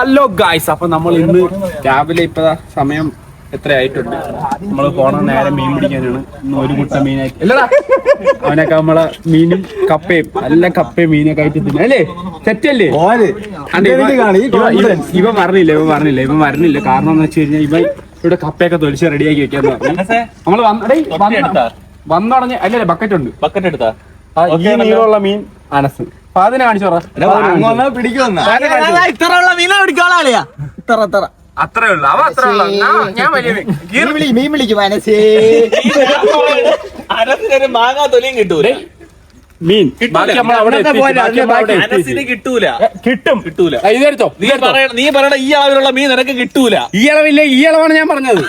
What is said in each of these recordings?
Hello guys അപ്പൊ നമ്മൾ ഇന്ന് രാവിലെ ഇപ്പതാ സമയം എത്രയായിട്ടുണ്ട്? നമ്മൾ പോണ നേരെ മീൻ പിടിക്കാനാണ്. ഇന്ന് ഒരു മുട്ട മീനായിട്ട് അല്ലടാ അവനൊക്കെ നമ്മളെ മീനും കപ്പയും നല്ല കപ്പയും മീനൊക്കെ ആയിട്ട് തിന്നെ. അല്ലേ? സെറ്റല്ലേ? ഇവ ഇവൻ- ഇവ ഇവൻ- ഇവ ഇവൻ കാരണം എന്ന് വെച്ച് കഴിഞ്ഞാൽ ഇവ ഇവിടെ കപ്പയൊക്കെ തൊലിച്ച് റെഡിയാക്കി വെക്കാൻ നമ്മൾ നമ്മൾ വന്ന വന്നുടഞ്ഞ അല്ലല്ലേ ബക്കറ്റ് ഉണ്ട്. ബക്കറ്റ് എടുത്താ? ആ, ഈ നീളമുള്ള മീൻ അനസ്. കാണിച്ചോറാ പിടിക്കുന്ന മീനെ ഇത്ര ഇത്ര അത്രേ ഉള്ളു. അവ അത്രേ ഉള്ളു. ഞാൻ- വലിയ മീൻ. മീൻ മീൻ വിളിക്കും മനസ്സേ അനസിനൊരു മാങ്ങാ തൊലിയും കിട്ടൂല. മീൻ. ബാക്കി നമ്മൾ അവിടെ അന്നത്തെ ബാക്കി നമ്മൾ അവിടെ കിട്ടൂല. കിട്ടും. കിട്ടൂല. ഇതെടുത്തോ നീ. പറയണ നീ പറയണ ഈ അളവിലുള്ള മീൻ നിനക്ക് കിട്ടൂല. ഈ അളവില്ല? ഈ അളവാണ് ഞാൻ പറഞ്ഞത്.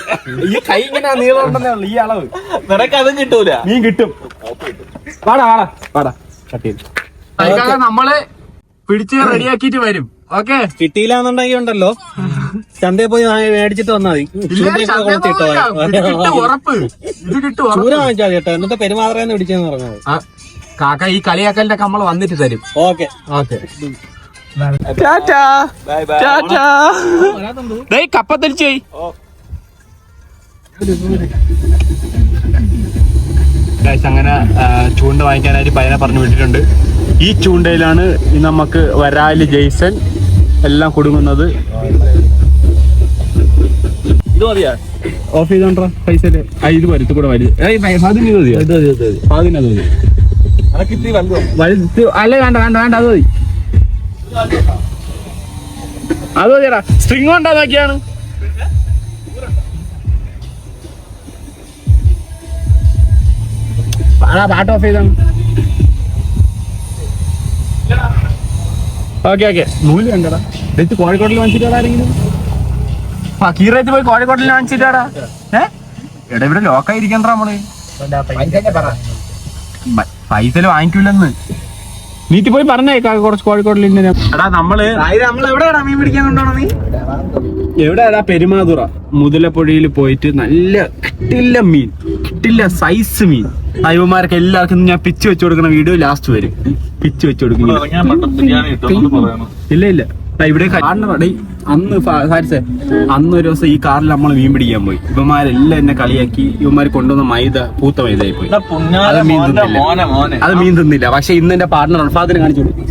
ഈ കൈ ഇങ്ങനെ നീളം ഉണ്ടെന്നേ ഉള്ളു ഈ അളവ്. നിനക്ക് അതും കിട്ടൂല. മീൻ കിട്ടും. വാടാ വാടാ. വാടാ. കട്ട് ചെയ്ത്. തൽക്കാലം നമ്മൾ പിടിച്ച് റെഡിയാക്കിട്ട് വരും. ഓക്കെ? കിട്ടിയില്ല എന്നുണ്ടെങ്കിൽ ഉണ്ടല്ലോ. ചന്തയിൽ പോയി വാങ്ങി മേടിച്ചിട്ട് വന്നാൽ മതി. ഉറപ്പ്. ഇത് കിട്ടും ഉറപ്പ്. ചൂര വാങ്ങിച്ചാൽ മതി കേട്ടോ. എന്നിട്ട് പെരുമാറേന്ന് പിടിച്ചെന്ന് പറഞ്ഞത് ആ, കാക്ക ഈ കളിയാക്കലിന്റെ നമ്മൾ വന്നിട്ട് തരും. ഓക്കെ. ഓക്കെ. കപ്പ തിരിച്ചു പോയി. അങ്ങനെ ചൂണ്ട വാങ്ങിക്കാനായിട്ട് പയ്യനെ പറഞ്ഞു വിട്ടിട്ടുണ്ട്. ഈ ചൂണ്ടയിലാണ് നമുക്ക് വരാൽ ജെയ്സൺ എല്ലാം കൊടുങ്ങുന്നത്. ഇത് മതിയാ? ഓഫ് ചെയ്തോണ്ടാ പൈസ ഇത് വരുത്ത് കൂടെ വലുത് അത് മതി. വലുത്? അല്ല വേണ്ട വേണ്ട വേണ്ട അത് മതി. അത് മതിയടാ. സ്ട്രിങ് കൊണ്ടാ നോക്കിയാണ്. പാട്ട് ഓഫ് ചെയ്താണ് ഓക്കെ ഓക്കെ. നൂൽ കണ്ടടാ. ഇത് കോഴിക്കോട്ടിൽ വാങ്ങിച്ചിട്ടാടാ ആരെങ്കിലും ഫക്കീറത്ത് പോയി കോഴിക്കോട്ടിൽ വാങ്ങിച്ചിട്ടാടാ. ഏ? എടാ ഇവിടെ ലോക്കായിരിക്കണ്ടാ നമ്മൾ പൈസ? വാങ്ങിക്കൂലെന്ന്. നീട്ടി പോയി പറഞ്ഞേക്കാ കുറച്ച് കോഴിക്കോട്ടിൽ എടാ നമ്മൾ എവിടെയാടാ മീൻ പിടിക്കാൻ കൊണ്ടുപോണ നീ? എവിടെയാടാ പെരുമാതുറ? മുതലപ്പുഴയിൽ പോയിട്ട് നല്ല കിട്ടില്ല മീൻ കിട്ടില്ല സൈസ് മീൻ. അയ്യന്മാർക്ക് എല്ലാവർക്കും ഞാൻ പിച്ച് വെച്ചു കൊടുക്കുന്ന വീഡിയോ ലാസ്റ്റ് വരും. പിച്ച് വെച്ചു കൊടുക്കും ഇറങ്ങാൻ പെട്ടെന്ന് ബിരിയാണി കിട്ടുമെന്ന് പറയണം. ഇല്ല ഇല്ല. ഇവിടെ അന്ന് ഫാരിസേ അന്ന് ഒരു ദിവസം ഈ കാറിൽ നമ്മൾ മീൻ പിടിക്കാൻ പോയി. ഇവന്മാരെല്ലാം എന്നെ കളിയാക്കി. ഇവന്മാർ കൊണ്ടുവന്ന മൈദ പൂത്ത മൈദയായി പോയി അത് മീൻ തിന്നില്ല. മോനെ മോനെ. അത് മീൻ തിന്നില്ല. പക്ഷെ ഇന്ന് എന്റെ പാർട്ണർ അൽഫാദിനെ കാണിച്ചു കൊടുക്കും.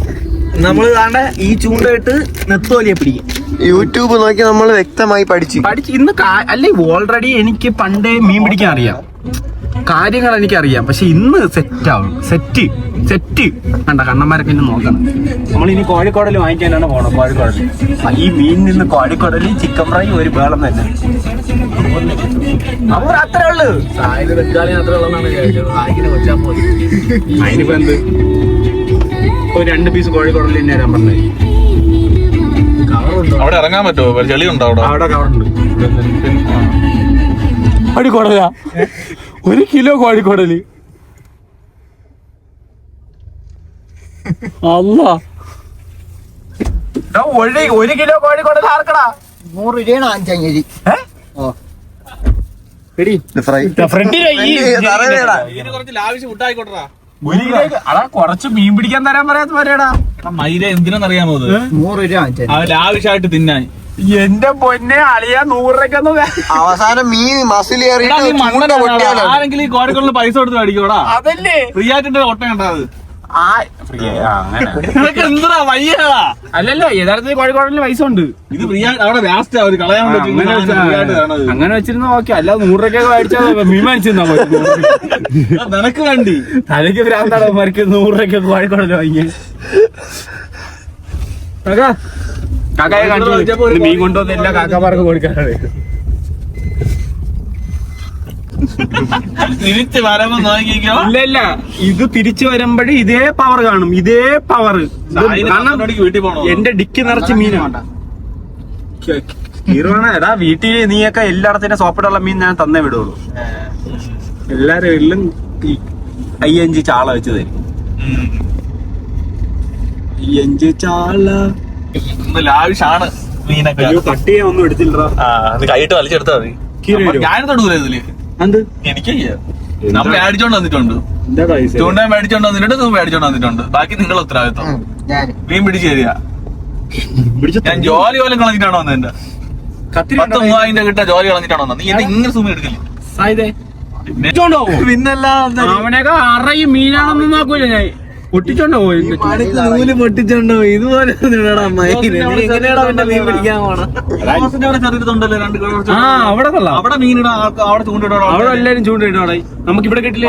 നമ്മൾ താണ്ട ഈ ചൂണ്ടയിട്ട് നെത്തോലിയെ പിടിക്കും. യൂട്യൂബ് നോക്കി നമ്മൾ വ്യക്തമായി പഠിച്ചു. പഠിച്ചു ഇന്ന് അല്ലെ അല്ലേ ഓൾറെഡി എനിക്ക് പണ്ടേ മീൻ പിടിക്കാൻ അറിയാം. കാര്യങ്ങൾ എനിക്കറിയാം പക്ഷെ ഇന്ന് സെറ്റ് ആവും സെറ്റ് സെറ്റ്. കണ്ട കണ്ണന്മാരൊക്കെ ഇന്ന് നോക്കണം. നമ്മൾ ഇനി കോഴിക്കോടൽ വാങ്ങിക്കാനാണ് പോകണം കോഴിക്കോടൽ ഈ മീൻ നിന്ന് കോഴിക്കോടൽ ചിക്കൻ ഫ്രൈ ഒരു വേളം തന്നെ. അവർ അത്രേ ഉള്ളു. അതിനിപ്പോ എന്ത്? ഒരു രണ്ട് പീസ് കോഴിക്കോടൽ തന്നെ വരാൻ പറഞ്ഞത് അവിടെ ഇറങ്ങാൻ പറ്റുമോ? ചെളി ഉണ്ടോ അവിടെ? അവിടെ കവറുണ്ട്. കോഴിക്കോടല ഒരു കിലോ കോഴിക്കോടൽ. അല്ല ഒരു കിലോ കോഴിക്കോടൽ ആർക്കടാ? നൂറ് രൂപയാണ് ഇതിന് കുറച്ച് മീൻ പിടിക്കാൻ തരാൻ പറയാത്ത പറയടാ മൈര എന്തിനാന്നറിയാമോ അത്? നൂറ് രൂപ ലാവിഷായിട്ട് തിന്നാൻ. എന്റെ പൊന്നെ അളിയ നൂറക്കൊന്ന് അവസാനം മീൻ മസിൽ ആരെങ്കിലും ഈ കോഴിക്കോടിന് പൈസ കൊടുത്ത് മേടിക്കോടാ അതല്ലേ. ഫ്രീ ആയിട്ട് ഓട്ടം കണ്ടത് വയ്യടാ? അല്ലല്ലോ യഥാർത്ഥത്തിൽ കോഴിക്കോടിന് പൈസ ഉണ്ട്. ഇത് ഫ്രീ അവിടെ വേസ്റ്റ് കളയാൻ അങ്ങനെ വെച്ചിരുന്ന ഓക്കെ അല്ല നൂറ് രൂപയ്ക്കൊക്കെ മേടിച്ചാൽ മീൻ മേടിച്ചിരുന്നാ നിനക്ക് വേണ്ടി. തലയ്ക്ക് ഭ്രാന്താണ്? മരിക്കുന്നത് നൂറ് രൂപയ്ക്ക് കോഴിക്കോടല്ലോ വാങ്ങിയ കാക്കായെ കാണിച്ചു. മീൻ കൊണ്ടുവന്ന എല്ലാ കാക്കാമാർക്കും കൊടുക്കാനാണ്. തിരിച്ചു വരുമ്പോ നോക്കിക്കോ. ഇല്ല ഇല്ല. ഇത് തിരിച്ചു വരുമ്പോഴേ ഇതേ പവർ കാണും. ഇതേ പവർ വീട്ടിൽ പോണോ? എന്റെ ഡിക്ക് നിറച്ച് മീനാണ്. ഹീറോണ എടാ വീട്ടിൽ നീയൊക്കെ എല്ലായിടത്തിന്റെ സോപ്പിട്ടുള്ള മീൻ ഞാൻ തന്നേ വിടുള്ളൂ. എല്ലാരും എല്ലാം അയ്യഞ്ച് ചാള വെച്ച് തരും. അയ്യഞ്ച് ചാള. ഇന്ന് ലാവിഷാണ് മീനൊക്കെ. ചെയ്യാൻ ഒന്നും ആ അത് കൈയിട്ട് വലിച്ചെടുത്താ മതി? ഞാൻ തൊടൂല ഇതിൽ? എന്ത്? എനിക്ക് നമ്മൾ മേടിച്ചോണ്ട് വന്നിട്ടുണ്ട്. എന്താ പൈസ? ചൂണ്ട മേടിച്ചോണ്ട് വന്നിട്ടുണ്ട് നീ മേടിച്ചോണ്ട് വന്നിട്ടുണ്ട്. ബാക്കി നിങ്ങളെ ഉത്തരവാദിത്വം. മീൻ പിടിച്ച് തരിക. ഞാൻ ജോലി പോലും കളഞ്ഞിട്ടാണോ വന്നത് എന്റെ? പത്ത് മൂവായിരം കിട്ട ജോലി കളഞ്ഞിട്ടാണോ വന്നത്? നീ എന്നെ ഇങ്ങനെ സൂമി എടുക്കില്ല? പിന്നെ പിന്നല്ല അവനൊക്കെ അറയും മീനാണെന്ന് നോക്കൂല ഞാൻ. പൊട്ടിച്ചോണ്ടോ പോയി നൂൽ പൊട്ടിച്ചോണ്ടോ ഇതുപോലെ അവിടെ ആ അവിടെ കൊള്ളാം. അവിടെ മീനിടാൻ അവിടെ ചൂണ്ടിടാൻ അവിടെ എല്ലാരും ചൂണ്ടിടാടെ നമുക്ക് ഇവിടെ കിട്ടില്ല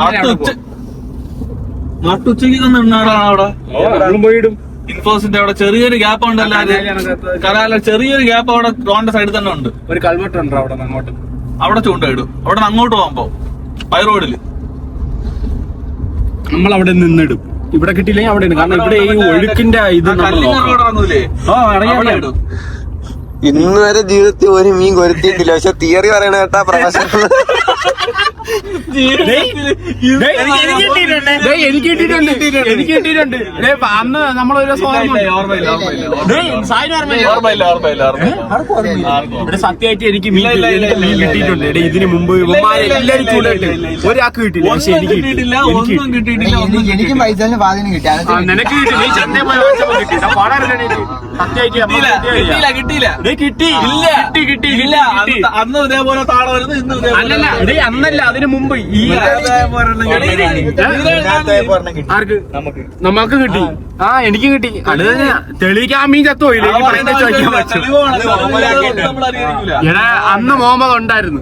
നട്ടുച്ചയ്ക്ക് തന്നിടാണ് അവിടെ. നമ്മളും പോയിടും ഇൻഫോസിന്റെ അവിടെ ചെറിയൊരു ഗ്യാപ്പ് ഉണ്ട് കരാല ചെറിയൊരു ഗ്യാപ്പ് അവിടെ റോഡിന്റെ സൈഡിൽ തന്നെ ഉണ്ട്. ഒരു കൽവട്ടുണ്ടോ അവിടെ അങ്ങോട്ട്. അവിടെ ചൂണ്ടയിടും. അവിടെ അങ്ങോട്ട് പോകുമ്പോ പൈറോഡിൽ നമ്മൾ അവിടെ നിന്നിടും. ഇവിടെ കിട്ടിയില്ലെങ്കിൽ അവിടെ കാരണം ഇവിടെ ഈ ഒഴുക്കിന്റെ ഇത് ആ അറിയാം ഇന്ന് വരെ ജീവിതത്തിൽ ഒരു മീൻ കൊരുത്തിയിട്ടില്ല പക്ഷെ തിയറി പറയണ കേട്ടാ പ്രൊഫഷണൽ എനിക്ക് കിട്ടിയിട്ടുണ്ട്. എനിക്ക് കിട്ടിയിട്ടുണ്ട് അന്ന് നമ്മളൊരു ഇവിടെ സത്യമായിട്ട് എനിക്ക് കിട്ടിയിട്ടുണ്ട് ഇതിന് മുമ്പ് എല്ലാവരും. ഒരാൾക്ക് കിട്ടിയില്ല പക്ഷെ എനിക്ക് കിട്ടിയിട്ടില്ല ഒന്നും കിട്ടിയിട്ടില്ല ഒന്നും എനിക്കും പൈസ പാതിന് കിട്ടിയ ആ, നിനക്ക് കിട്ടി നീ ചന്തയിൽ പോയി വാങ്ങിച്ചപ്പോ കിട്ടി ഇതാ പാടാറില്ല എനിക്ക്. സത്യമായിട്ട് കിട്ടിയില്ല കിട്ടിയില്ല കിട്ടി. ഇല്ല. കിട്ടി കിട്ടി ഇല്ല. അന്ന് ഇതേപോലെ താഴെ വരുന്നു ഇന്ന് ഇതേപോലെ അല്ലല്ല ഡേയ്, അന്നല്ല അതിന് മുമ്പ്. ഈ ആർക്ക് നമുക്ക് നമുക്ക് കിട്ടി. ആ. എനിക്ക് കിട്ടി. അത് തന്നെ തെളിയിക്കാൻ മീൻ ചത്തുപോയില്ല എനിക്ക് ചോദിക്കാൻ പറ്റും. എടാ അന്ന് മോഹമ്മദ് ഉണ്ടായിരുന്നു.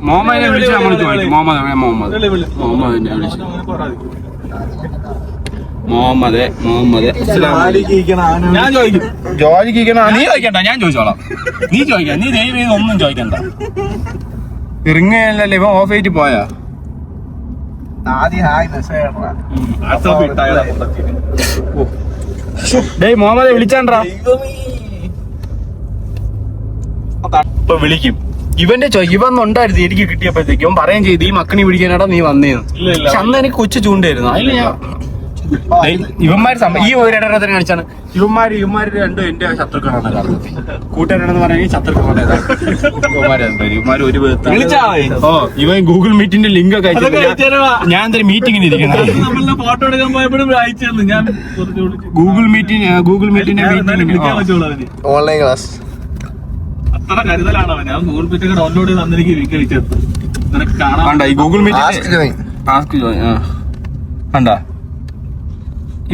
മോഹനെ വിളിച്ച് നമ്മൾ ചോദിക്കും. മുഹമ്മദ് മുഹമ്മദ് വിളി, വിളി. മുഹമ്മദിനെ വിളിച്ചു മുഹമ്മദ് മുഹമ്മദ്. ഞാൻ ചോദിക്കും. ചോദിക്കണം നീ ചോദിക്കണ്ട ഞാൻ ചോദിച്ചോളാം. നീ ചോദിക്കാം. നീ ദൈവം ഇത് ഒന്നും ചോദിക്കണ്ട. ഇറങ്ങിയല്ലേ ഇവൻ ഓഫ് ആയിട്ട് പോയാ? ഡേയ് മുഹമ്മദ് വിളിച്ചാണ്ടാ? ഇപ്പൊ വിളിക്കും. ഇവന്റെ ഉണ്ടായിരുന്നു എനിക്ക് കിട്ടിയപ്പോഴത്തേക്കും ഇവൻ ചെയ്ത് ചെയ്തു ഈ മക്കണി പിടിക്കാനാടാ നീ വന്നേന്ന്. ഇല്ല, ഇല്ല. പക്ഷെ അന്ന് എനിക്ക് കൊച്ചു ചൂണ്ടായിരുന്നു അതിൽ ഞാൻ ഇവന്മാര് ഈ ഒരു ഇടരത്തിന് കാണിച്ചാണ്. ഇവന്മാര് ഇവന്മാര് രണ്ടും എന്റെ ശത്രുക്കളാണ് യഥാർത്ഥത്തിൽ. കൂട്ടുകാരാണെന്ന് പറഞ്ഞാൽ ശത്രുക്കളാണ് ഒരു ഓ ഇവൻ ഗൂഗിൾ മീറ്റിന്റെ ലിങ്ക് ഒക്കെ അയച്ചു ഞാൻ എന്തൊരു മീറ്റിംഗിന് ഇരിക്കുന്നത് ഫോട്ടോ എടുക്കാൻ പോയപ്പോഴും അയച്ചു ഞാൻ. ഗൂഗിൾ മീറ്റിംഗ് ഗൂഗിൾ മീറ്റിന്റെ ഓൺലൈൻ ക്ലാസ് അത്ര കരുതലാണ് അവൻ ഞാൻ ഗൂഗിൾ മീറ്റ് ഒക്കെ ഡൗൺലോഡ് ചെയ്ത് തന്നിരിക്കും എനിക്ക് തന്നു നിനക്ക് കാണാൻ കണ്ട ഈ ഗൂഗിൾ മീറ്റ് ആസ്ക് ജോയിൻ ആ. കണ്ട?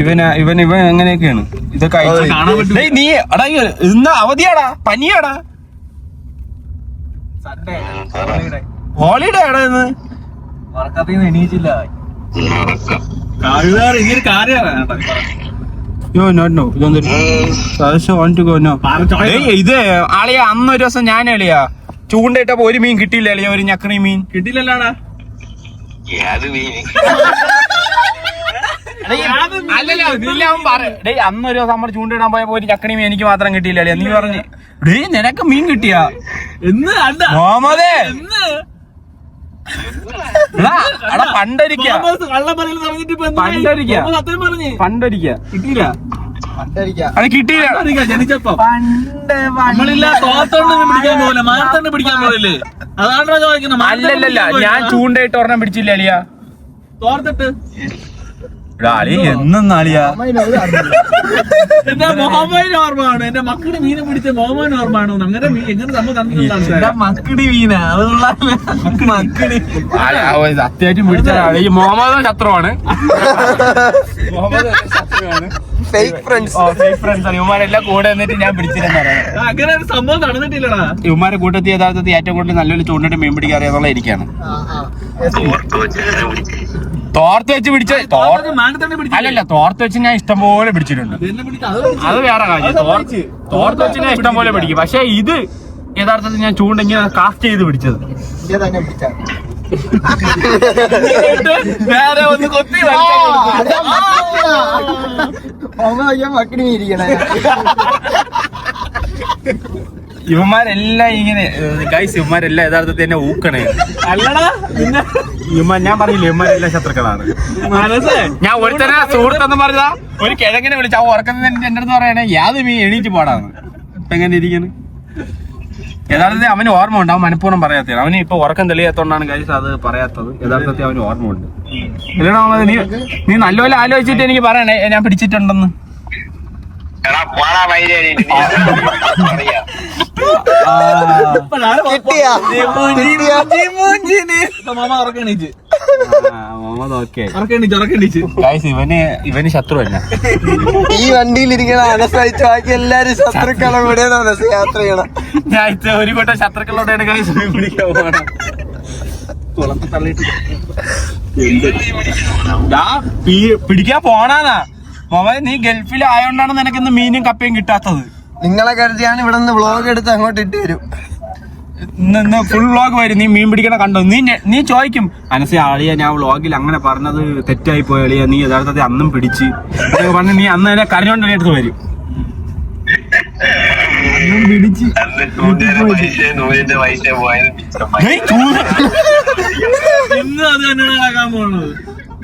ഇവന് ഇവൻ ഇവൻ എങ്ങനെയൊക്കെയാണ്? ഇതൊക്കെ അയച്ചു കാണാൻ പറ്റും. ഡേയ്, നീ എടാ ഈ ഇന്ന് അവധിയാടാ പനിയാടാ. ഹോളിഡേ ആടാ ഇന്ന്. വർക്കത്തിൽ നിന്ന് എണീച്ചില്ല ഇങ്ങനെ കാര്യമാണ് യോ നോ നോ ഇതൊന്നും വാണ്ട് ടു ഗോ നോ ഡേയ് ഇത് ആളിയ അന്ന് ഒരു ദിവസം ഞാൻ എളിയാ ചൂണ്ടയിട്ടപ്പോ ഒരു മീൻ കിട്ടിയില്ല അളിയ ഒരു ഞക്കണി മീൻ? കിട്ടിയില്ലല്ലോടാ അന്നൊരു അല്ലല്ല ഇതില്ല അവൻ പറ. ഡേയ് അന്ന് ഒരു ദിവസം നമ്മൾ ചൂണ്ടിടാൻ പോയപ്പോ ഒരു ചക്കണി മീൻ എനിക്ക് മാത്രം കിട്ടിയില്ല അളിയ? നീ പറഞ്ഞു. ഡേ നിനക്ക് മീൻ കിട്ടിയാ? എന്ന് അല്ല കിട്ടിയില്ല. അത് കിട്ടിയില്ല. ജനിച്ചപ്പം. ചോദിക്കുന്നത്. അല്ലല്ലല്ല ഞാൻ ചൂണ്ടയിട്ട് ഒരെണ്ണം പിടിച്ചില്ല അലിയാ. തോർത്തിട്ട്. എടാ അളി എന്നും അളിയാ എന്റെ മുഹമ്മദിന് ഓർമ്മയാണ്. എന്റെ മക്കൾ മീനെ പിടിച്ച മുഹമ്മദിന് ഓർമ്മയാണോ. അങ്ങനെ എങ്ങനെ നമ്മൾ മക്കടി വീന അതുള്ള മക്കിടി. സത്യമായിട്ടും പിടിച്ച ഈ മുഹമ്മദ് ശത്രുവാണ്. മുഹമ്മദ് ശത്രുവാണ്. ഫേക്ക് ഫ്രണ്ട്സ് ഫേക്ക് ഫ്രണ്ട്സ് ആണ്. ഇവന്മാരെല്ലാം കൂടെ എന്നിട്ട് ഞാൻ അങ്ങനെ ഒരു സംഭവം നടന്നിട്ടില്ലടാ. ഇവന്മാരെ കൂട്ടത്തിൽ യഥാർത്ഥത്തിൽ ഏറ്റവും കൂടുതൽ നല്ലൊരു ചൂണ്ടിട്ട് മീൻ പിടിക്കാറിയാന്നുള്ള ഇരിക്കാണ്. എനിക്കാണ് തോർത്ത് വെച്ച് പിടിച്ച അല്ലല്ല തോർത്ത് വെച്ച് ഞാൻ ഇഷ്ടംപോലെ പിടിച്ചിട്ടുണ്ട്. അത് വേറെ കാര്യം. തോർത്ത് വെച്ച് ഞാൻ ഇഷ്ടംപോലെ പിടിക്കും. പക്ഷെ ഇത് യഥാർത്ഥത്തിൽ ഞാൻ ചൂണ്ടെങ്കിൽ കാസ്റ്റ് ചെയ്ത് പിടിച്ചത്. വേറെ ഒന്ന് കൊത്തി മക്കിടി ഇരിക്കണേ. ഇവന്മാരെല്ലാം ഇങ്ങനെ ഗൈസ് ഇവന്മാരെല്ലാം യഥാർത്ഥത്തിൽ എന്നെ ഊക്കണേ. അല്ലടാ പിന്നെ ഇവന്മാർ ഞാൻ പറഞ്ഞില്ല ഇവന്മാരെല്ലാം ശത്രുക്കളാണ്. ഞാൻ ഒരുത്തന സുഹൃത്തെന്ന് പറഞ്ഞാ ഒരു കിഴങ്ങനെ വിളിച്ച ആ ഉറക്കത്തിൽ എന്റെ അടുത്ത് പറയണേ യാതൊരു മീ എണീറ്റ് പാടാന്ന്. ഇപ്പൊ എങ്ങനെ ഇരിക്കുന്നു യഥാർത്ഥത്തിൽ അവന് ഓർമ്മ ഉണ്ട് അവൻ മനഃപൂർവം പറയാത്ത അവന് ഇപ്പൊ ഉറക്കം തെളിയാത്തോണ്ടാണ് ഗൈസ് അത് പറയാത്തത്. യഥാർത്ഥത്തിൽ അവന് ഓർമ്മ ഉണ്ട് നീ നീ നല്ലപോലെ ആലോചിച്ചിട്ട് എനിക്ക് പറയണേ ഞാൻ പിടിച്ചിട്ടുണ്ടെന്ന്. ഇവന് ഇവന് ശത്രുവല്ല ഈ വണ്ടിയിൽ ഇരിക്കണ അനസഹിച്ച് ബാക്കി എല്ലാരും ശത്രുക്കളും കൂടെ അനസ് യാത്ര ചെയ്യണം. ഞാൻ ഒരു കൂട്ടം ശത്രുക്കളോടെയാണ് ഗൈസ് മീൻ പിടിക്കാൻ പോകണം പിടിക്കാൻ പോണാന്നാ. മുഹമ്മദ് നീ ഗൾഫിൽ ആയോണ്ടാണ് നിനക്ക് ഇന്ന് മീനും കപ്പയും കിട്ടാത്തത്. നിങ്ങളെ കരുതിയാണ് ഇവിടെ നിന്ന് വ്ളോഗ് എടുത്ത് അങ്ങോട്ട് ഇട്ട് തരും ഇന്ന് ഫുൾ വ്ളോഗ് വരും. നീ മീൻ പിടിക്കണ കണ്ടോ? നീ നീ ചോദിക്കും അനസി ആളിയ ഞാൻ വ്ളോഗിൽ അങ്ങനെ പറഞ്ഞത് തെറ്റായി പോയ അളിയ. നീ യഥാർത്ഥത്തിൽ അന്നും പിടിച്ച്. പറഞ്ഞ് നീ അന്ന് തന്നെ കരഞ്ഞോണ്ട് എന്റെ അടുത്ത് വരും. അന്നും പിടിച്ച്. ഇന്ന് അത് തന്നെയാണ് ആകാൻ പോകുന്നത്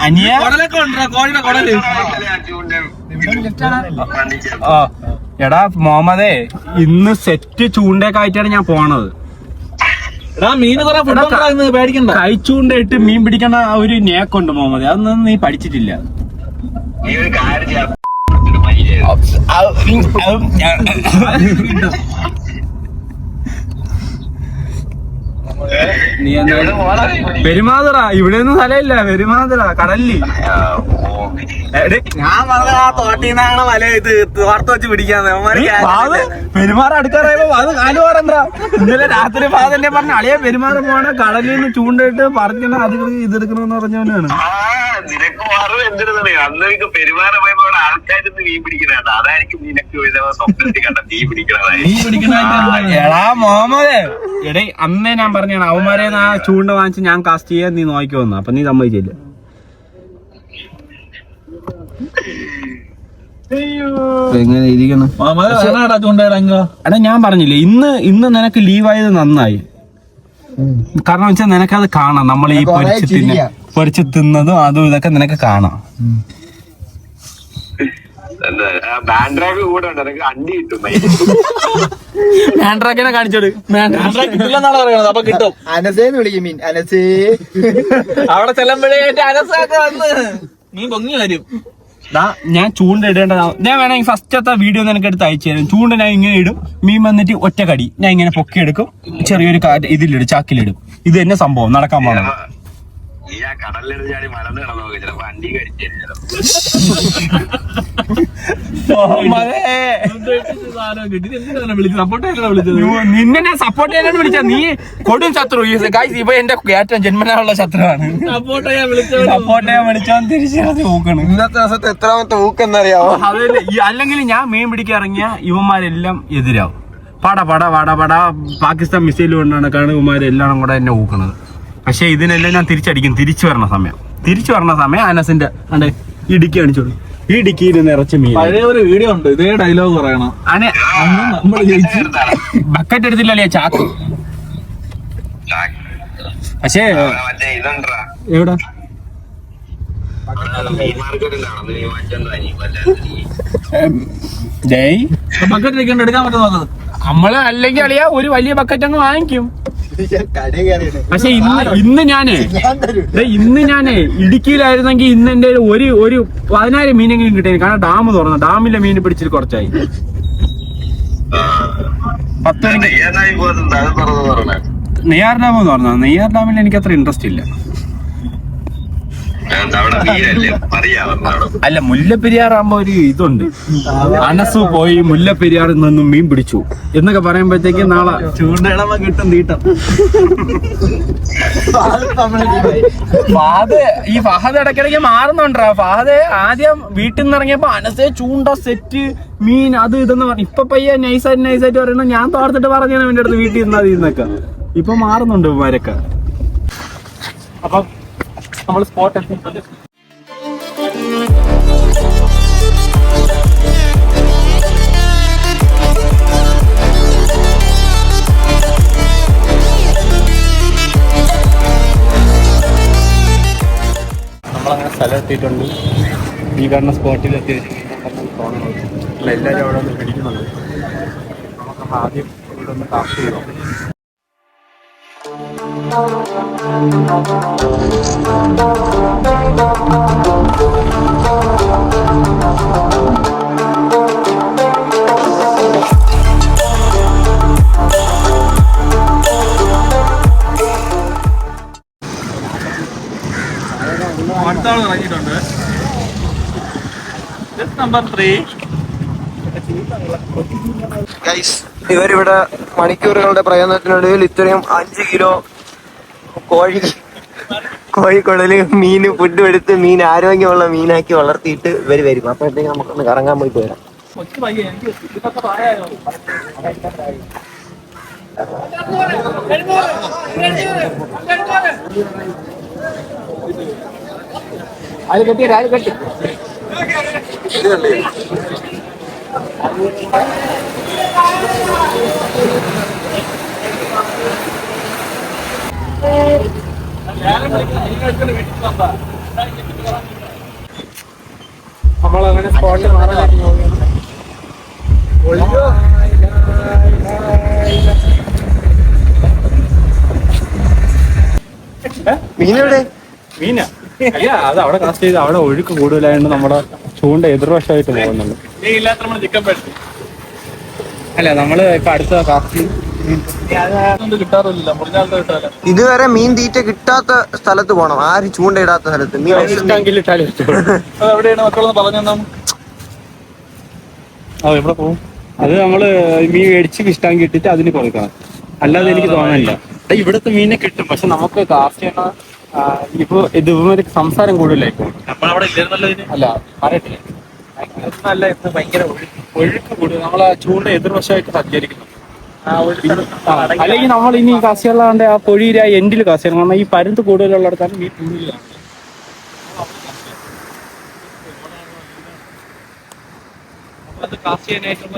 അനിയ? എടാ മുഹമ്മദേ ഇന്ന് സെറ്റ് ചൂണ്ടക്കായിട്ടാണ് ഞാൻ പോണത്. കൈച്ചൂണ്ടയിട്ട് മീൻ പിടിക്കണ ആ ഒരു നേക്കുണ്ട് മുഹമ്മദ് അതൊന്നും നീ പഠിച്ചിട്ടില്ല. നീ എന്താ പെരുമാതറ ഇവിടെ ഒന്നും സ്ഥലമില്ല. പെരുമാതറ കടലിൽ. ഞാൻ പറഞ്ഞ ആ തോട്ടീന്നാണ് വല ഇത് തോർത്ത് വെച്ച് പിടിക്കാന്ന്. പെരുമാറ അടുക്കാറായപ്പോ അത് കാലു പറഞ്ഞാ ഇന്നലെ രാത്രി പാതല്ലേ പറഞ്ഞ അളിയെ പെരുമാറ പോണ കടലിൽ നിന്ന് ചൂണ്ടയിട്ട് പറഞ്ഞ അത് ഇതെടുക്കണമെന്ന് പറഞ്ഞവനാണ്. നിനക്ക് മാറും എന്തിനാ അന്ന് എനിക്ക് പെരുമാറ പോയപ്പോ അവിടെ ആൾക്കാരിന്ന് മീൻ അതായിരിക്കും നിനക്ക് ഇത് സ്വപ്നത്തിൽ കണ്ട മീൻ പിടിക്കണതായി പിടിക്കണ എടാ അന്നേ ഞാൻ പറഞ്ഞാണ്. അവന്മാരെ ആ ചൂണ്ട വാങ്ങിച്ച് ഞാൻ കാസ്റ്റ് ചെയ്യാൻ നീ നോക്കിക്കോന്നു. അപ്പൊ നീ സമ്മതിച്ചില്ല. എങ്ങനെ ഇരിക്കണം? ഞാൻ പറഞ്ഞില്ലേ ഇന്ന് ഇന്ന് നിനക്ക് ലീവായത് നന്നായി. കാരണം വെച്ചാൽ നിനക്കത് കാണാം. നമ്മൾ ഈ പൊരിച്ച് തിന്ന. പൊരിച്ച് തിന്നതും അതും ഇതൊക്കെ നിനക്ക് കാണാം. കൂടെ ഉണ്ട്. അണ്ടി കിട്ടും ആൻഡ്രാക്കിനെ കാണിച്ചോട് കിട്ടില്ലെന്നാണ് പറയുന്നത്. അപ്പൊ കിട്ടും. അനസേന്ന് വിളിക്കും മീൻ. അനസേ. അവിടെ ചെല്ലുമ്പോഴേ അനസാക്ക് വന്ന്. മീൻ പൊങ്ങി വരും. ദാ, ഞാൻ ചൂണ്ട ഇടേണ്ടതാ. ഞാൻ വേണമെങ്കിൽ ഫസ്റ്റത്തെ വീഡിയോ നിനക്ക് എടുത്ത് അയച്ചു തരും. ചൂണ്ട ഞാൻ ഇങ്ങനെ ഇടും. മീൻ വന്നിട്ട് ഒറ്റ കടി. ഞാൻ ഇങ്ങനെ പൊക്കിയെടുക്കും. ചെറിയൊരു കാറ്റ് ഇതിലിടും. ചാക്കിലിടും. ഇത് തന്നെ സംഭവം. നടക്കാൻ പോകണം നീ ആ കടലിൽ ചാടി മലന്ന് കിടന്നു നോക്കി. ചിലപ്പോ അണ്ടി വിളിച്ച് വിളിച്ചത് നിന്നെ ഞാൻ സപ്പോർട്ട് ചെയ്യാനാണ് വിളിച്ച നീ കൊടും ശത്രു. ഗൈസ് ഇവ എന്റെ ഏറ്റവും ജന്മനാളുള്ള ശത്രുവാണ്. സപ്പോർട്ട് ചെയ്യാൻ വിളിച്ചാൽ തിരിച്ചത് നോക്കണം ഇന്നത്തെ ദിവസത്തെ എത്രാമത്തെ ഊക്കെന്നറിയാവോ അതല്ല. അല്ലെങ്കിൽ ഞാൻ മീൻ പിടിക്കാൻ ഇറങ്ങിയ ഇവന്മാരെല്ലാം എതിരാവും. പട പട പട പട. പാകിസ്ഥാൻ മിസൈൽ കൊണ്ടാണ് കണുകുമാരെല്ലാം ഇവന്മാരെല്ലാം കൂടെ എന്നെ ഊക്കണത്. പക്ഷെ ഇതിനെല്ലാം ഞാൻ തിരിച്ചടിക്കും. തിരിച്ചു വരണ സമയം. തിരിച്ചു വരണ സമയം അനസിന്റെ അണ്ടേ ഇടുക്കി അടിച്ചോളൂ ഈ ഇടുക്കിയിൽ നിറച്ച് മീൻ. പഴയ ഒരു വീഡിയോ ഉണ്ട്. ഇതേ ഡയലോഗ് പറയണം. അനെ നമ്മൾ ജയിച്ചു. ബക്കറ്റ് എടുത്തില്ലല്ലേ ചാക്ക്? പക്ഷേ എവിടെ മീൻ മാർക്കറ്റിലാണോ നീ മറ്റെന്താ നീ വല്ല ജയ് ബക്കറ്റ് എടുക്കാൻ നോക്കുന്നത് നമ്മൾ അല്ലെങ്കിൽ അളിയാ ഒരു വലിയ ബക്കറ്റ് അങ്ങ് വാങ്ങിക്കും. പക്ഷെ ഇന്ന് ഇന്ന് ഞാനേ ദേ ഇന്ന് ഞാനേ ഇടുക്കിയിലായിരുന്നെങ്കിൽ ഇന്ന് എന്റെ ഒരു ഒരു പതിനായിരം മീനെങ്കിലും കിട്ടിയത് കാരണം ഡാം തുറന്നു. ഡാമിലെ മീൻ പിടിച്ചിട്ട് കുറച്ചായി. പത്ത് നെയ്യാർ ഡാം തുറന്നു നെയ്യാർ ഡാമിൽ എനിക്ക് അത്ര ഇൻട്രസ്റ്റ് ഇല്ല അവിടെ മീനല്ലേ പറയാം അവിടെ അല്ല മുല്ലപ്പെരിയാർ ആകുമ്പോ ഒരു ഇതുണ്ട്. അനസു പോയി മുല്ലപ്പെരിയാറിൽ നിന്നും മീൻ പിടിച്ചു. എന്നൊക്കെ പറയുമ്പോഴത്തേക്ക് നാളെ ചൂണ്ടിളവ കിട്ടും തീട്ടം. ഫാദ് ഈ ഫഹദ് ഇടയ്ക്കിടയ്ക്ക് മാറുന്നുണ്ടാ ഫഹദ് ആദ്യം വീട്ടിൽ നിന്ന് ഇറങ്ങിയപ്പോ അനസേ ചൂണ്ട സെറ്റ് മീൻ അത് ഇതെന്ന് പറഞ്ഞു. ഇപ്പൊ പയ്യ നൈസായിട്ട് നൈസായിട്ട് പറയണ ഞാൻ തോർത്തിട്ട് പറഞ്ഞു അവന്റെ അടുത്ത് വീട്ടിൽ നിന്നാ ഇന്നൊക്കെ. ഇപ്പൊ മാറുന്നുണ്ട് ഇവരൊക്കെ അപ്പൊ നമ്മൾ സ്പോട്ട് എത്തി. നമ്മളങ്ങനെ സ്ഥലം എത്തിയിട്ടുണ്ട്. ഈ കാണുന്ന സ്പോട്ടിൽ എത്തി എല്ലാവരും അവിടെ ഒന്ന് പിടിക്കുന്നുണ്ട്. നമുക്ക് ആദ്യം ഇവിടെ ഒന്ന് കാസ്റ്റ് നമ്പർ ഇവരിവിടെ മണിക്കൂറുകളുടെ പ്രയത്നത്തിനൊടുവിൽ ഇത്രയും അഞ്ച് കിലോ കോഴി കോഴിക്കുടൽ മീൻ ഫുഡ് എടുത്ത് മീൻ ആരോഗ്യമുള്ള മീനാക്കി വളർത്തിയിട്ട് ഇവർ വരും. അപ്പോഴത്തേക്ക് നമുക്കൊന്ന് കറങ്ങാൻ പോയി വരാം. ഇതിനൊക്കെ പ്രായമായോ നമ്മളങ്ങനെ സ്പോട്ടിൽ മാറാൻ മീനെവിടെ മീന? അല്ല അത് അവിടെ കാസ്റ്റ് ചെയ്ത് അവിടെ ഒഴുക്ക് കൂടുതലായതുകൊണ്ട് നമ്മുടെ ചൂണ്ട എതിർവശമായിട്ട് പോകുന്നുണ്ട്. അല്ല നമ്മൾ ഇപ്പൊ അടുത്ത കാസ്റ്റ് ഇതുവരെ മീൻ തീറ്റ കിട്ടാത്ത സ്ഥലത്ത് പോണം. ആരും ചൂണ്ടയിടാത്ത സ്ഥലത്ത്? മീൻ അത് എവിടെയാണ്? മക്കളൊന്ന് പറഞ്ഞു തന്നെ അത് എവിടെ പോകും അത് നമ്മൾ മീൻ മേടിച്ച് ഫിഷ്ടാങ്കി ഇട്ടിട്ട് അതിന് കൊടുക്കണം. അല്ലാതെ എനിക്ക് തോന്നുന്നില്ല ഇവിടുത്തെ മീനെ കിട്ടും. പക്ഷെ നമുക്ക് കാസ്റ്റ് ചെയ്യണ ഇപ്പൊ ഇത് ഇവന്മാര് സംസാരം കൂടുതലായിരിക്കും. ഇതിന്? അല്ല പറയട്ടെ. നല്ല ഭയങ്കര ഒഴുക്ക് കൂടുതൽ നമ്മൾ ആ ചൂണ്ട എതിർവശമായിട്ട് സഞ്ചരിക്കുന്നു. അല്ലെങ്കിൽ നമ്മൾ ഇനി കാശികളാണ്ട് ആ പൊഴിയിലെ ആ എൻഡിൽ കാശിയാണ് കാരണം ഈ പരുന്ത് കൂടുതലുള്ളിടത്താണ് ഈ. അത്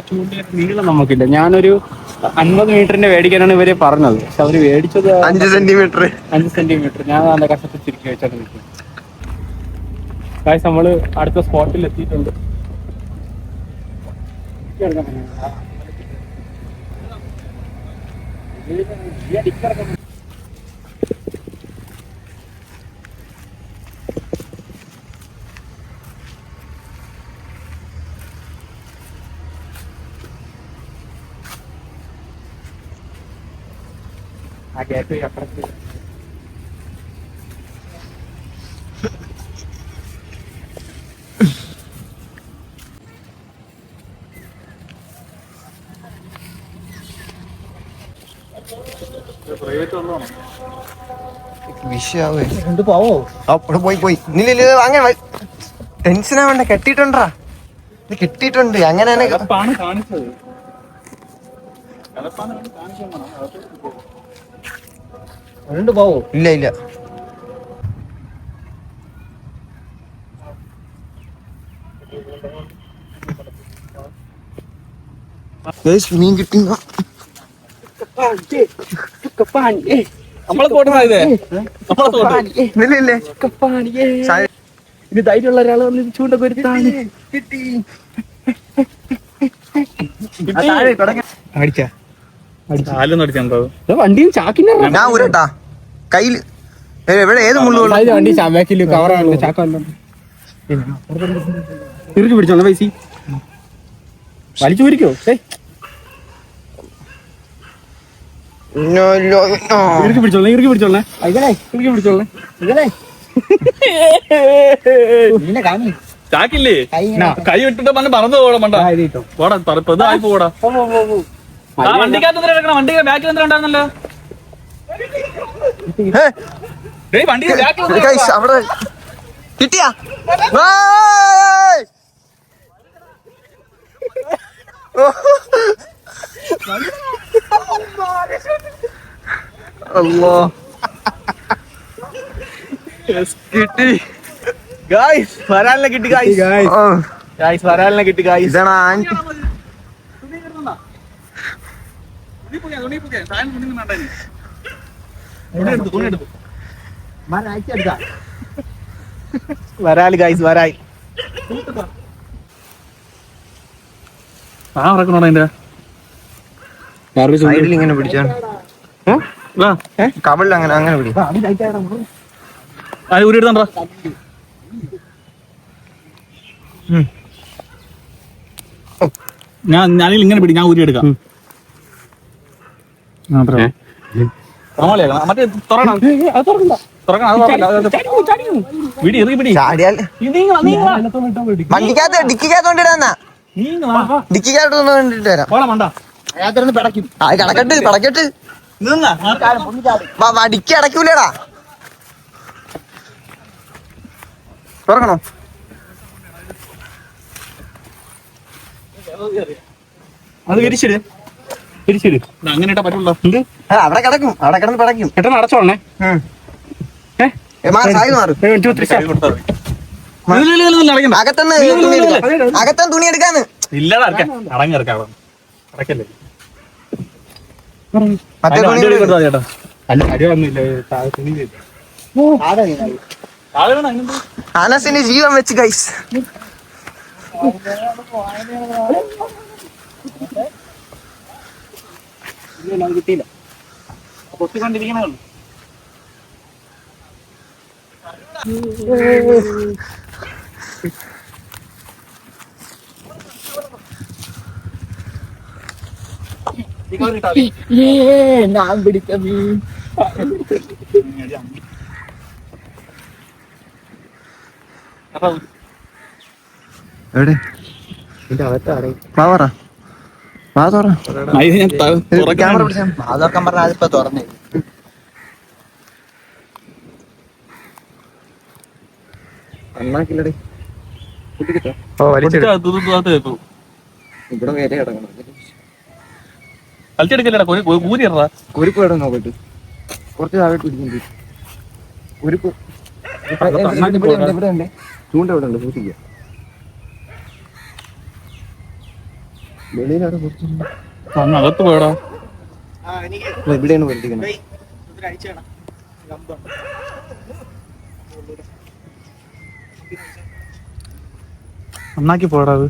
ചൂണ്ടിന്റെ നീളം നമുക്കില്ല. ഞാനൊരു അൻപത് മീറ്ററിന്റെ മേടിക്കാനാണ് ഇവർ പറഞ്ഞത്. പക്ഷെ അവർ മേടിച്ചത് അഞ്ച് സെന്റിമീറ്റർ അഞ്ച് സെന്റിമീറ്റർ ഞാൻ നല്ല കഷ്ടത്തിൽ ചുരുക്കി വെച്ചാണ് നമ്മൾ അടുത്ത സ്പോട്ടിൽ എത്തിയിട്ടുണ്ട്. ആ ഗ്യാപ്പ് അപ്പുറത്ത് വിഷയാവേ പോവോ? അവിടെ പോയി പോയി. അങ്ങനെ ടെൻഷൻ ആവണ്ട കെട്ടിട്ടുണ്ടാ ഇത് കിട്ടിയിട്ടുണ്ട് അങ്ങനെ തന്നെ പോവോ? ഇല്ല ഇല്ല. മീൻ കിട്ടി നമ്മളെ തോട്ടം ഇത്? നമ്മളെ തോട്ടം ഇല്ലേ ഇത് ധൈര്യമുള്ള ഒരാൾ വന്ന് ചൂണ്ട കൊരുത്താണ് കിട്ടി. അടിച്ച. വണ്ടിയും ചാക്കിന്റെ ഞാൻ ഊരട്ടാ. കയ്യിൽ. എവിടെ? ഏത് മുള്ളു വണ്ടി ചാക്കിൽ കവറാണ് ചാക്കല്ലോ തിരിച്ചു പിടിച്ചോ പൈസ? വലിച്ചു പിടിക്കോ ഏ ഇറുക്കി പിടിച്ചോളെ ഇറുക്കി പിടിച്ചോളെ. ഇറുക്കി പിടിച്ചോളെ. ചാക്കില്ലേ? കൈ വിട്ടിട്ട് പറഞ്ഞ് പറന്നു പോകണം മണ്ട പോടാ ആയി പോടാ. ആ വണ്ടിക്കകത്ത് എടുക്കണം വണ്ടി ബാക്കിൽ എന്തിനാ ഉണ്ടായിരുന്നല്ലോ? ഡേയ് വണ്ടി ബാക്കിൽ അവിടെ കിട്ടിയാ? ഏയ്! അല്ലോ കിട്ടി. ഗായ്സ് വരാലിനെ കിട്ടി ഗായ്സ് ഗായ്സ് വരാലിനെ കിട്ടി ഗായ്സ് ഇതാണ് ആന്റി വരാൽ ഗായ്സ് വരായി ആ ഇറക്കണോടാ അതിന്റെ സൈഡിൽ ഇങ്ങനെ പിടിച്ചാണ് കവിളിൽ അങ്ങനെ അങ്ങനെ ഊരി ഞാൻ ഞാനിൽ ഇങ്ങനെ പിടി ഞാൻ ഊരി എടുക്കാം. ഡിക്കിക്കകത്ത് കൊണ്ടിട്ട് വരാം. പോള മണ്ട ആ കിടക്കട്ട് കിടക്കട്ട് നിന്നാ വാ, വാ, ഡിക്കി അടയ്ക്കൂലേടാ. തുറക്കണോ? അത് വിരിച്ചിട് വിരിച്ചിട് അങ്ങനെ ഇട്ടാ പറ്റുള്ളൂ എന്ത്? അവിടെ കിടക്കും അവിടെ കിടന്ന് പിടയ്ക്കും. പെട്ടെന്ന് അടച്ചോളണേ. തുണി എടുക്കാന്ന്. ഇല്ലടാ ഇറക്കാം അടങ്ങി ഇറക്കാം അടക്കല്ലേ മറ്റേ തുണി എടുക്ക്. ചേട്ടാ അല്ല അരിയൊന്നുമില്ല താഴെ തുണി ഇല്ല. താഴെ വേണം അതിനെന്ത്? അനസിന് ജീവൻ വെച്ച് ഗൈസ് കിട്ടിയില്ല അപ്പൊ എവിടെ വാ പറ വാ തുറ ഇത് ഞാൻ ഓ. ഇവിടെ വേറെ കിടക്കണം. കളിച്ചെടുക്കല്ലടാ കോരി കൂരി ഇറ കുരുപ്പ് കിടന്ന് നോക്കട്ട്. കുറച്ച് താഴെ പിടിക്കുന്നുണ്ട് കുരുപ്പ് ഇവിടെ ചൂണ്ട ഇവിടെ ഉണ്ട്? അകത്ത് പോയടാ. ഇവിടെയാണ് വെറുതെ നന്നാക്കി പോടാ അത്.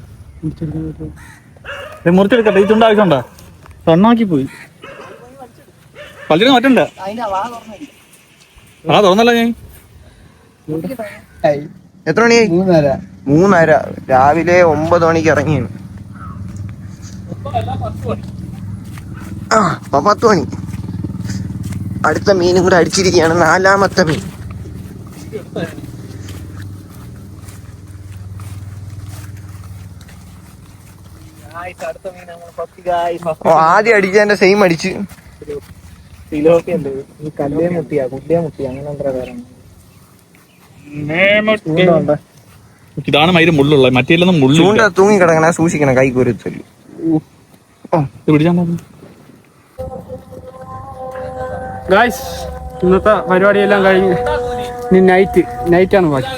മുറിച്ചെടുക്കട്ടെ. ഈ ചുണ്ട ആവശ്യമുണ്ടാ? നന്നാക്കി പോയി പലരും മാറ്റണ്ട ആ തുറന്നല്ല. ഞാൻ. എത്ര മണിയായി? മൂന്നര. മൂന്നര. രാവിലെ ഒമ്പത് മണിക്ക് ഇറങ്ങിയാണ്. ആ പത്ത് മണി. അടുത്ത മീനും കൂടെ അടിച്ചിരിക്കുകയാണ്. നാലാമത്തെ മീൻ. ഓ ആദ്യം അടിച്ചതിന്റെ സെയിം അടിച്ച്. ഇതാണ് മയിൽ മുള്ളുള്ള മറ്റേലൊന്നും മുള്ളു ചൂണ്ട തൂങ്ങി കിടക്കണ സൂക്ഷിക്കണം കൈ കോരി ഇത് പിടിച്ചാ ഗായ്സ് ഇന്നത്തെ പരിപാടിയെല്ലാം കഴിഞ്ഞ് ഇനി നൈറ്റ് നൈറ്റാണ് ബാക്കി.